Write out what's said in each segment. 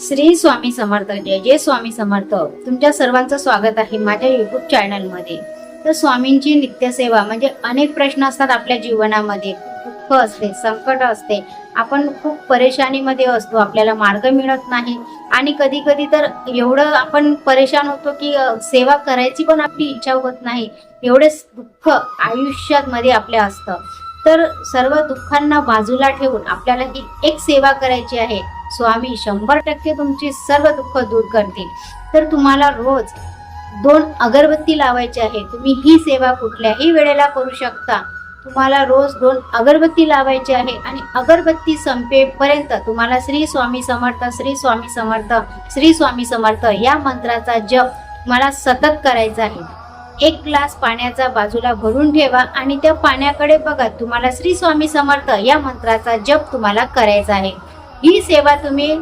श्री स्वामी समर्थ जय जय स्वामी समर्थ. तुमच्या सर्वांचं स्वागत आहे माझ्या युट्यूब चॅनलमध्ये तर स्वामींची नित्यसेवा म्हणजे अनेक प्रश्न असतात आपल्या जीवनामध्ये. दुःख असते संकट असते. आपण खूप परेशानीमध्ये असतो आपल्याला मार्ग मिळत नाही. आणि कधी कधी तर एवढं आपण परेशान होतो की सेवा करायची पण आपली इच्छा होत नाही. एवढे दुःख आयुष्यात मध्ये आपल्या असतं. तर सर्व दुःखांना बाजूला ठेवून आपल्याला ही एक सेवा करायची आहे. स्वामी शंभर टक्के तुमची सर्व दुःख दूर करतील. तर तुम्हाला रोज दोन अगरबत्ती लावायची आहे तुम्ही ही सेवा कुठल्याही वेळेला करू शकता. तुम्हाला रोज दोन अगरबत्ती लावायची आहे आणि अगरबत्ती संपेपर्यंत तुम्हाला श्री स्वामी समर्थ श्री स्वामी समर्थ श्री स्वामी समर्थ या मंत्राचा जप तुम्हाला सतत करायचा आहे. एक ग्लास पाण्याचा बाजूला भरून ठेवा आणि त्या पाण्याकडे बघा तुम्हाला श्री स्वामी समर्थ या मंत्राचा जप तुम्हाला करायचा आहे. ही सेवा तुम्ही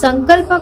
संकल्प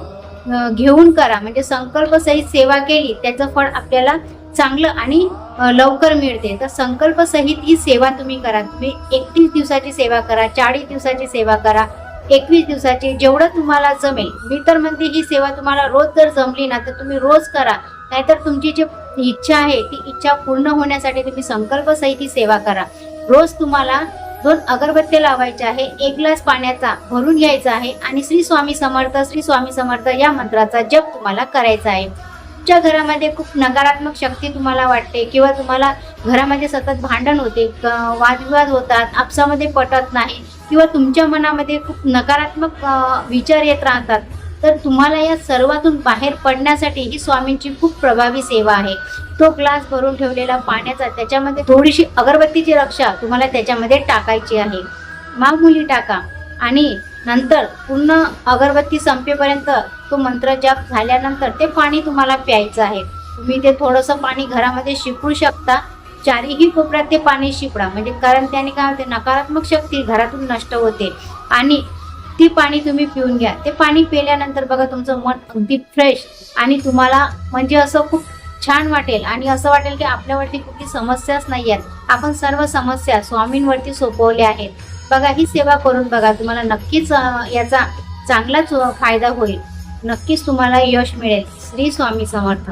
घेऊन करा. म्हणजे संकल्प सहित सेवा केली त्याचं फळ आपल्याला चांगलं आणि लवकर मिळते. तर संकल्प सहित ही सेवा तुम्ही करा. तुम्ही एकतीस दिवसाची सेवा करा चाळीस दिवसाची सेवा करा एकवीस दिवसाची. जेवढं तुम्हाला जमेल. मी तर म्हणते ही सेवा तुम्हाला रोज जर जमली ना तर तुम्ही रोज करा. नाहीतर तुमची जी इच्छा आहे ती इच्छा पूर्ण होण्यासाठी तुम्ही संकल्प सहित ही सेवा करा. रोज तुम्हाला दोन अगरबत्ती लावायचे आहे एक ग्लास पाण्याचा भरून घ्यायचा आहे आणि श्री स्वामी समर्थ श्री स्वामी समर्थ या मंत्राचा जप तुम्हाला करायचा आहे. तुमच्या घरामध्ये खूप नकारात्मक शक्ती तुम्हाला वाटते किंवा तुम्हाला घरामध्ये सतत भांडण होते वादविवाद होतात आपसामध्ये पटत नाही किंवा तुमच्या मनामध्ये खूप नकारात्मक विचार येत राहतात. तर तुम्हाला या सर्वातून बाहेर पडण्यासाठी ही स्वामींची खूप प्रभावी सेवा आहे. तो ग्लास भरून ठेवलेला पाण्याचा त्याच्यामध्ये थोडीशी अगरबत्तीची रक्षा तुम्हाला त्याच्यामध्ये टाकायची आहे. मामुली टाका आणि नंतर पूर्ण अगरबत्ती संपेपर्यंत तो मंत्र जाप झाल्यानंतर ते पाणी तुम्हाला प्यायचं आहे. तुम्ही ते थोडंसं पाणी घरामध्ये शिपडू शकता. चारीही कोपऱ्यात ते पाणी शिपडा. म्हणजे कारण त्याने काय होते? नकारात्मक शक्ती घरातून नष्ट होते. आणि ती पाणी तुम्ही पिऊन घ्या. ते पाणी पिल्यानंतर बघा तुमचं मन अगदी फ्रेश आणि तुम्हाला म्हणजे असं खूप छान वाटेल. आणि असं वाटेल की आपल्यावरती कुठली समस्याच नाही आहेत. आपण सर्व समस्या स्वामींवरती सोपवल्या आहेत. बघा ही सेवा करून बघा. तुम्हाला नक्कीच याचा चांगलाच फायदा होईल. नक्कीच तुम्हाला यश मिळेल. श्री स्वामी समर्थ.